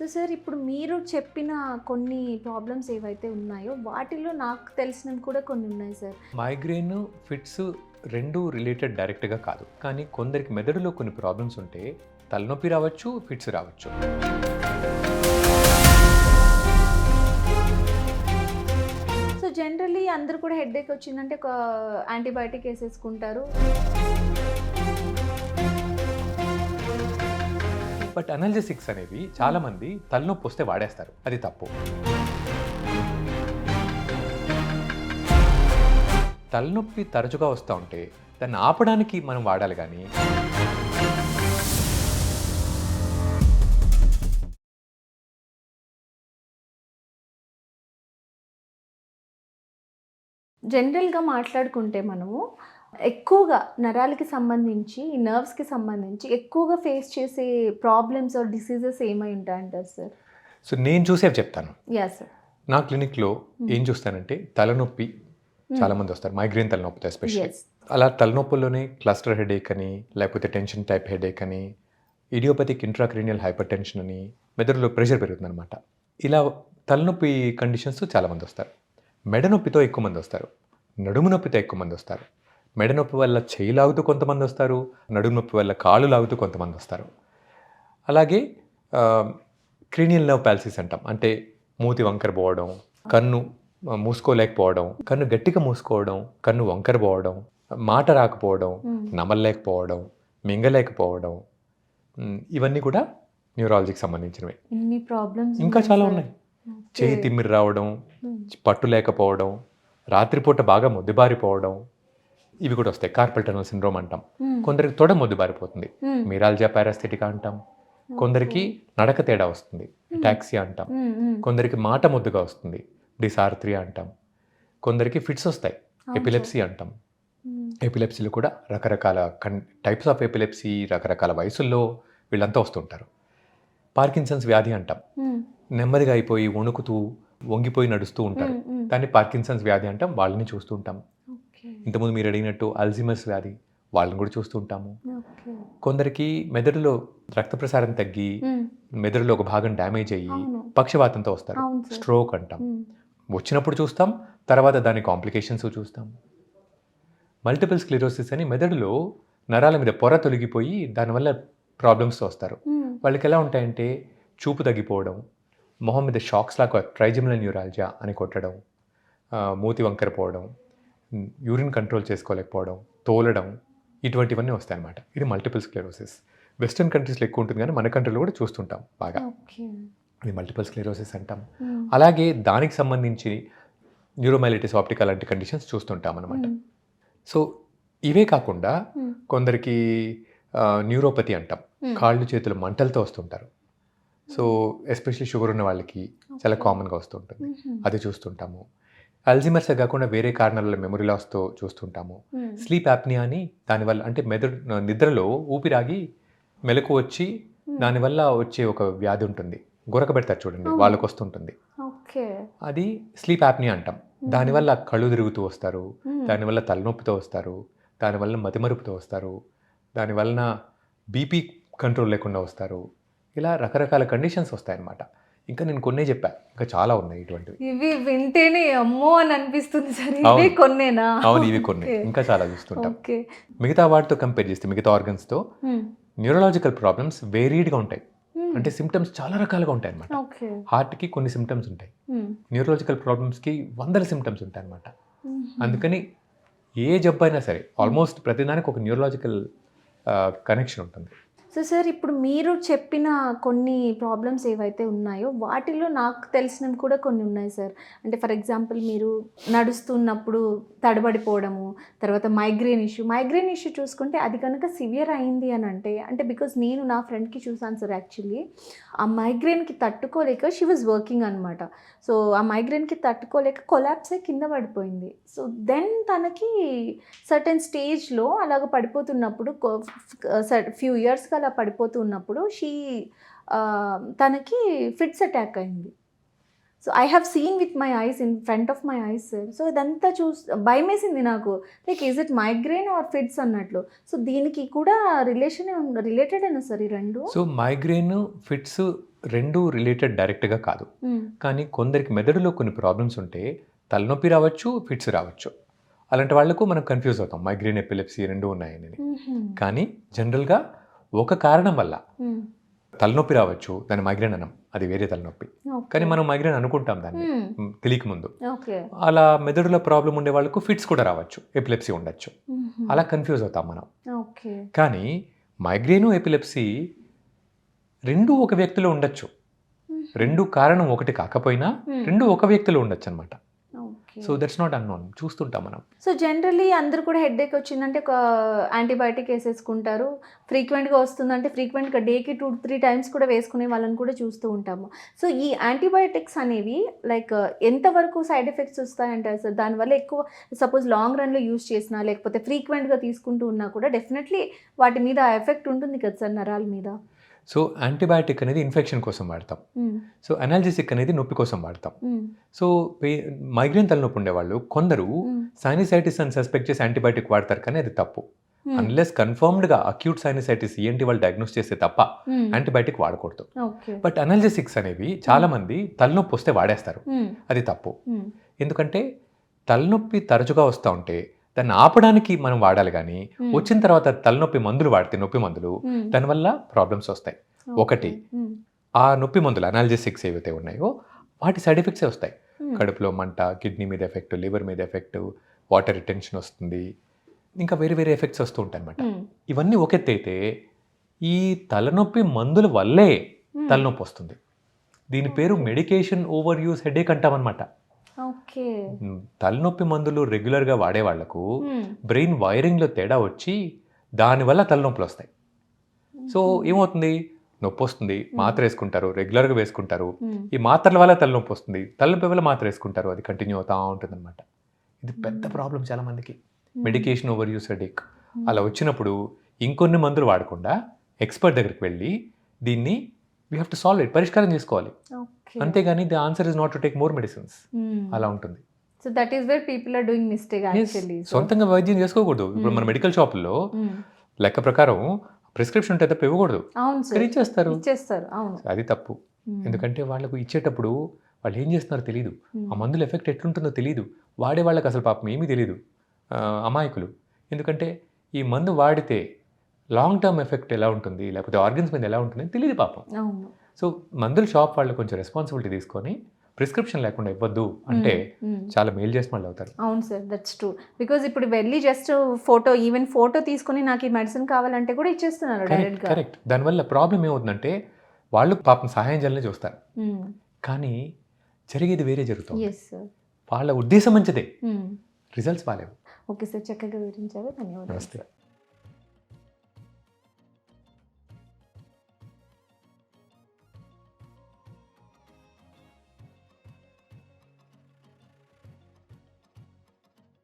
So sir ఇప్పుడు మీరు చెప్పిన కొన్ని ప్రాబ్లమ్స్ ఏవైతే ఉన్నాయో వాటిలో నాకు తెలిసినవి కూడా కొన్ని ఉన్నాయి సార్. మైగ్రేన్ ఫిట్స్ రెండు రిలేటెడ్ డైరెక్ట్గా కాదు. కానీ కొందరికి మెదడులో కొన్ని ప్రాబ్లమ్స్ ఉంటే తలనొప్పి రావచ్చు ఫిట్స్ రావచ్చు. సో జనరలీ అందరు కూడా హెడేక్ వచ్చిందంటే ఒక యాంటీబయాటిక్ వేసేసుకుంటారు. బట్ అనాలజెసిక్స్ అనేవి చాలామంది తలనొప్పి వస్తే వాడేస్తారు. అది తప్పు. తలనొప్పి తరచుగా వస్తూ ఉంటే దాన్ని ఆపడానికి మనం వాడాలి కానీ జనరల్గా మాట్లాడుకుంటే మనము ఎక్కువగా నరాలకి సంబంధించి నర్వ్స్కి సంబంధించి ఎక్కువగా ఫేస్ చేసే ప్రాబ్లమ్స్ ఆర్ డిసీజెస్ ఏమై ఉంటాయంటారు సార్ సో నేను చూసేవి చెప్తాను. యా సార్ నా క్లినిక్లో ఏం చూస్తానంటే తలనొప్పి చాలా మంది వస్తారు. మైగ్రేన్ తలనొప్పితో ఎస్పెషల్లీ ఎస్ అలా తలనొప్పుల్లోనే క్లస్టర్ హెడేక్ అని లేకపోతే టెన్షన్ టైప్ హెడేక్ అని ఇడియోపతిక్ ఇంట్రాక్రీనియల్ హైపర్ టెన్షన్ అని మెదడులో ప్రెషర్ పెరుగుతుందన్నమాట. ఇలా తలనొప్పి కండిషన్స్ చాలామంది వస్తారు. మెడ నొప్పితో ఎక్కువ మంది వస్తారు. నడుము నొప్పితో ఎక్కువ మంది వస్తారు. మెడ నొప్పి వల్ల చేయి లాగుతూ కొంతమంది వస్తారు నడుము నొప్పి వల్ల కాళ్ళు లాగుతూ కొంతమంది వస్తారు. అలాగే క్రీనియల్ నర్వ్ ప్యాలసిస్ అంటాం. అంటే మూతి వంకర పోవడం కన్ను మూసుకోలేకపోవడం కన్ను గట్టిగా మూసుకోవడం కన్ను వంకర పోవడం మాట రాకపోవడం నమలలేకపోవడం మింగలేకపోవడం ఇవన్నీ కూడా న్యూరాలజీకి సంబంధించినవి. ఇంకా చాలా ఉన్నాయి. చేయి తిమ్మిరి రావడం పట్టు లేకపోవడం రాత్రిపూట బాగా మొద్దుబారిపోవడం ఇవి కూడా వస్తాయి. కార్పల్ టనల్ సిండ్రోమ్ అంటాం. కొందరికి తొడ మొద్దుబారిపోతుంది మిరాల్జా పారాస్థెటికా అంటాం. కొందరికి నడక తేడా వస్తుంది. టాక్సీ అంటాం. కొందరికి మాట ముద్దుగా వస్తుంది. డిసార్త్రియా అంటాం. కొందరికి ఫిట్స్ వస్తాయి. ఎపిలెప్సీ అంటాం. ఎపిలెప్సీలు కూడా రకరకాల కన్ టైప్స్ ఆఫ్ ఎపిలెప్సీ రకరకాల వయసుల్లో వీళ్ళంతా వస్తుంటారు. పార్కిన్సన్స్ వ్యాధి అంటాం. నెమ్మదిగా అయిపోయి వణుకుతూ వంగిపోయి నడుస్తూ ఉంటారు. దాన్ని పార్కిన్సన్స్ వ్యాధి అంటాం. వాళ్ళని చూస్తూ ఉంటాం. ఇంతకుముందు మీరు అడిగినట్టు అల్జిమస్ వ్యాధి వాళ్ళని కూడా చూస్తూ ఉంటాము. కొందరికి మెదడులో రక్త ప్రసారం తగ్గి మెదడులో ఒక భాగం డ్యామేజ్ అయ్యి. పక్షవాతంతో వస్తారు. స్ట్రోక్ అంటాం. వచ్చినప్పుడు చూస్తాం తర్వాత దాని కాంప్లికేషన్స్ చూస్తాం. మల్టిపుల్ స్క్లిరోసిస్ అని మెదడులో నరాల మీద పొర తొలగిపోయి దానివల్ల ప్రాబ్లమ్స్ వస్తారు. వాళ్ళకి ఎలా ఉంటాయంటే చూపు తగ్గిపోవడం మొహం మీద షాక్స్ లాగా ట్రైజమినల్ న్యూరాలజా అని కొట్టడం మూతి వంకర పోవడం యూరిన్ కంట్రోల్ చేసుకోలేకపోవడం తోలడం ఇటువంటివన్నీ వస్తాయన్నమాట. ఇది మల్టిపుల్ స్క్లెరోసిస్ వెస్ట్రన్ కంట్రీస్లో ఎక్కువ ఉంటుంది కానీ మన కంట్రీలో కూడా చూస్తుంటాం బాగా. ఇది మల్టిపుల్ స్క్లెరోసిస్ అంటాం. అలాగే దానికి సంబంధించి న్యూరోమైలిటిస్ ఆప్టికల్ లాంటి కండిషన్స్ చూస్తుంటాం అనమాట సో ఇవే కాకుండా కొందరికి న్యూరోపతి అంటాం. కాళ్ళు చేతులు మంటలతో వస్తుంటారు. సో ఎస్పెషల్లీ షుగర్ ఉన్న వాళ్ళకి చాలా కామన్గా వస్తుంటుంది అది చూస్తుంటాము. అల్జిమర్సే కాకుండా వేరే కారణాల మెమరీ లాస్తో చూస్తుంటాము. స్లీప్ యాప్నియా అని దానివల్ల అంటే మెదడు నిద్రలో ఊపిరాగి మెలకు వచ్చి దానివల్ల వచ్చే ఒక వ్యాధి ఉంటుంది. గురక పెడతారు చూడండి వాళ్ళకి వస్తుంటుంది అది స్లీప్ యాప్నియా అంటాం. దానివల్ల కళ్ళు తిరుగుతూ వస్తారు. దానివల్ల తలనొప్పితో వస్తారు. దానివల్ల మతిమరుపుతో వస్తారు. దానివలన బీపీ కంట్రోల్ లేకుండా వస్తారు. ఇలా రకరకాల కండిషన్స్ వస్తాయన్నమాట. ఇంకా నేను కొన్నే చెప్పా. ఇంకా చాలా ఉన్నాయి ఇటువంటివి. ఇవి వింటేనే అమ్మో అని అనిపిస్తుంది సార్. ఇవే. కొన్నేనా? అవును ఇవి కొన్ని. ఇంకా చాలా చూస్తుంటాం. మిగతా వాటితో కంపేర్ చేస్తే మిగతా ఆర్గన్స్తో న్యూరలాజికల్ ప్రాబ్లమ్స్ వేరీడ్గా ఉంటాయి. అంటే సిమ్టమ్స్ చాలా రకాలుగా ఉంటాయి అనమాట హార్ట్కి కొన్ని సిమ్టమ్స్ ఉంటాయి. న్యూరలాజికల్ ప్రాబ్లమ్స్కి వందల సిమ్టమ్స్ ఉంటాయి అనమాట అందుకని ఏ జబ్బు అయినా సరే ఆల్మోస్ట్ ప్రతిదానికి ఒక న్యూరలాజికల్ కనెక్షన్ ఉంటుంది. సో సార్ ఇప్పుడు మీరు చెప్పిన కొన్ని ప్రాబ్లమ్స్ ఏవైతే ఉన్నాయో వాటిలో నాకు తెలిసినవి కూడా కొన్ని ఉన్నాయి సార్. అంటే ఫర్ ఎగ్జాంపుల్ మీరు నడుస్తున్నప్పుడు తడబడిపోవడము తర్వాత మైగ్రేన్ ఇష్యూ. మైగ్రేన్ ఇష్యూ చూసుకుంటే అది కనుక సివియర్ అయింది అని అంటే అంటే బికాజ్ నేను నా ఫ్రెండ్కి చూసాను సార్ యాక్చువల్లీ ఆ మైగ్రేన్కి తట్టుకోలేక షీ వాజ్ వర్కింగ్ అనమాట సో ఆ మైగ్రేన్కి తట్టుకోలేక కొలాప్సే కింద పడిపోయింది. సో దెన్ తనకి సర్టెన్ స్టేజ్లో అలాగ పడిపోతున్నప్పుడు ఫ్యూ ఇయర్స్గా అలా పడిపోతూ ఉన్నప్పుడు షీ తనకి ఫిట్స్ అటాక్ అయింది. So I have seen with my eyes in front of my eyes. So ఇదంతా చూస్ భయం వేసింది నాకు. Like is it migraine or fits అన్నట్లు. సో దీనికి కూడా రిలేషన్ రిలేటెడ్ అయినా సార్ ఈ రెండు? సో మైగ్రేన్ ఫిట్స్ రెండు రిలేటెడ్ డైరెక్ట్గా కాదు. కానీ కొందరికి మెదడులో కొన్ని ప్రాబ్లమ్స్ ఉంటే తలనొప్పి రావచ్చు ఫిట్స్ రావచ్చు. అలాంటి వాళ్ళకు మనం కన్ఫ్యూజ్ అవుతాం. మైగ్రేన్ ఎపిలెప్సీ రెండు ఉన్నాయని. కానీ జనరల్గా ఒక కారణం వల్ల. తలనొప్పి రావచ్చు దాన్ని మైగ్రేన్ అనం అది వేరే తలనొప్పి. కానీ మనం మైగ్రేన్ అనుకుంటాం దాన్ని. తెలియక ముందు. అలా మెదడులో ప్రాబ్లం ఉండే వాళ్ళకు ఫిట్స్ కూడా రావచ్చు. ఎపిలెప్సీ ఉండొచ్చు. అలా కన్ఫ్యూజ్ అవుతాం మనం. ఓకే. కానీ మైగ్రేను ఎపిలెప్సీ రెండు ఒక వ్యక్తిలో ఉండొచ్చు. రెండు కారణం ఒకటి కాకపోయినా. రెండు ఒక వ్యక్తిలో ఉండొచ్చు అనమాట సో దట్స్ నాట్ అన్నోన్ చూస్తుంటాం మనం. సో జనరలీ అందరూ కూడా హెడేక్ వచ్చిందంటే ఒక యాంటీబయాటిక్ వేసేసుకుంటారు. ఫ్రీక్వెంట్గా వస్తుందంటే ఫ్రీక్వెంట్గా డేకి టూ త్రీ టైమ్స్ కూడా వేసుకునే వాళ్ళని కూడా చూస్తూ ఉంటాము. సో ఈ యాంటీబయాటిక్స్ అనేవి లైక్ ఎంతవరకు సైడ్ ఎఫెక్ట్స్ వస్తాయంటారు సార్ దానివల్ల ఎక్కువ సపోజ్ లాంగ్ రన్లో యూస్ చేసినా లేకపోతే ఫ్రీక్వెంట్గా తీసుకుంటూ ఉన్నా కూడా డెఫినెట్లీ వాటి మీద ఎఫెక్ట్ ఉంటుంది కదా సార్ నరాల మీద? సో యాంటీబయాటిక్ అనేది ఇన్ఫెక్షన్ కోసం వాడతాం. సో అనాల్జెసిక్ అనేది నొప్పి కోసం వాడతాం. సో మైగ్రేన్ తలనొప్పి ఉండేవాళ్ళు కొందరు. సైనిసైటిస్ అని సస్పెక్ట్ చేసి యాంటీబయాటిక్ వాడతారు కానీ అది తప్పు. అన్లెస్ కన్ఫర్మ్డ్గా అక్యూట్ సైనిసైటిస్ ఏంటి వాళ్ళు డయాగ్నోస్ చేస్తే తప్ప. యాంటీబయాటిక్ వాడకూడదు బట్ అనాల్జెసిక్స్ అనేవి చాలా మంది తలనొప్పి వస్తే వాడేస్తారు. అది తప్పు. ఎందుకంటే తలనొప్పి తరచుగా వస్తూ ఉంటే దాన్ని ఆపడానికి మనం వాడాలి కానీ. వచ్చిన తర్వాత తలనొప్పి మందులు వాడితే నొప్పి మందులు. దానివల్ల ప్రాబ్లమ్స్ వస్తాయి ఒకటి. ఆ నొప్పి మందులు అనాల్జెసిక్స్ ఏవైతే ఉన్నాయో వాటి సైడ్ ఎఫెక్ట్సే వస్తాయి. కడుపులో మంట కిడ్నీ మీద ఎఫెక్ట్ లివర్ మీద ఎఫెక్ట్ వాటర్ రిటెన్షన్ వస్తుంది ఇంకా వేరే వేరే ఎఫెక్ట్స్ వస్తూ ఉంటాయి అనమాట. ఇవన్నీ ఒక ఎత్తు అయితే ఈ తలనొప్పి మందుల వల్లే. తలనొప్పి వస్తుంది దీని పేరు మెడికేషన్ ఓవర్ యూస్ హెడేక్ అంటామన్నమాట తలనొప్పి మందులు రెగ్యులర్గా వాడే వాళ్ళకు. బ్రెయిన్ వైరింగ్లో తేడా వచ్చి దానివల్ల తలనొప్పులు వస్తాయి. సో ఏమవుతుంది? నొప్పి వస్తుంది. మాత్ర వేసుకుంటారు రెగ్యులర్గా వేసుకుంటారు. ఈ మాత్రల వల్ల తలనొప్పి వస్తుంది. తలనొప్పి వల్ల మాత్ర వేసుకుంటారు. అది కంటిన్యూ అవుతా ఉంటుంది అనమాట ఇది పెద్ద ప్రాబ్లం చాలా మందికి. మెడికేషన్ ఓవర్ యూస్ హెడేక్ అలా వచ్చినప్పుడు ఇంకొన్ని మందులు వాడకుండా ఎక్స్పర్ట్ దగ్గరికి వెళ్ళి దీన్ని we have to solve it పరిష్కారం చేసుకోవాలి. అంతేగాని the answer is not to take more medicines అలా ఉంటుంది. So that is where people are doing mistake actually సొంతంగా వైద్యం చేసుకోకూడదు. ఇప్పుడు మన Hmm. మెడికల్ షాపుల్లో లెక్క ప్రకారం ప్రిస్క్రిప్షన్ ఉంటే తప్ప ఇవ్వకూడదు. ఇచ్చేస్తారు. ఇచ్చేస్తారు. అవును. అది తప్పు. ఎందుకంటే వాళ్ళకు ఇచ్చేటప్పుడు వాళ్ళు ఏం చేస్తున్నారో తెలియదు ఆ మందుల ఎఫెక్ట్ ఎట్లుంటుందో తెలియదు వాడే వాళ్ళకి అసలు పాపం ఏమీ తెలియదు అమాయకులు. ఎందుకంటే ఈ మందు వాడితే లాంగ్ టర్మ్ ఎఫెక్ట్ ఎలా ఉంటుంది? లేకపోతే ఆర్గన్స్ మీద ఎలా ఉంటుంది తెలియదు పాపం. సో మందుల షాప్ వాళ్ళు కొంచెం రెస్పాన్సిబిలిటీ తీసుకొని ప్రిస్క్రిప్షన్ లేకుండా ఇవ్వద్దు అంటే. చాలా మేలు చేసిన వాళ్ళు అవుతారు. అవును సార్ దట్స్ ట్రూ బికాజ్ ఇప్పుడు వెళ్ళి జస్ట్ ఫోటో ఈవెన్ ఫోటో తీసుకొని నాకు ఈ మెడిసిన్ కావాలంటే కూడా ఇచ్చేస్తున్నారు కరెక్ట్ దానివల్ల ప్రాబ్లం ఏమవుతుందంటే వాళ్ళు పాపం సహాయం చేయాలని చూస్తారు. కానీ జరిగేది వేరే జరుగుతుంది. వాళ్ళ ఉద్దేశం మంచిదే. రిజల్ట్స్ బాగాలేవు ఓకే సార్ చక్కగా వివరించారు. ధన్యవాదాలు నమస్తే.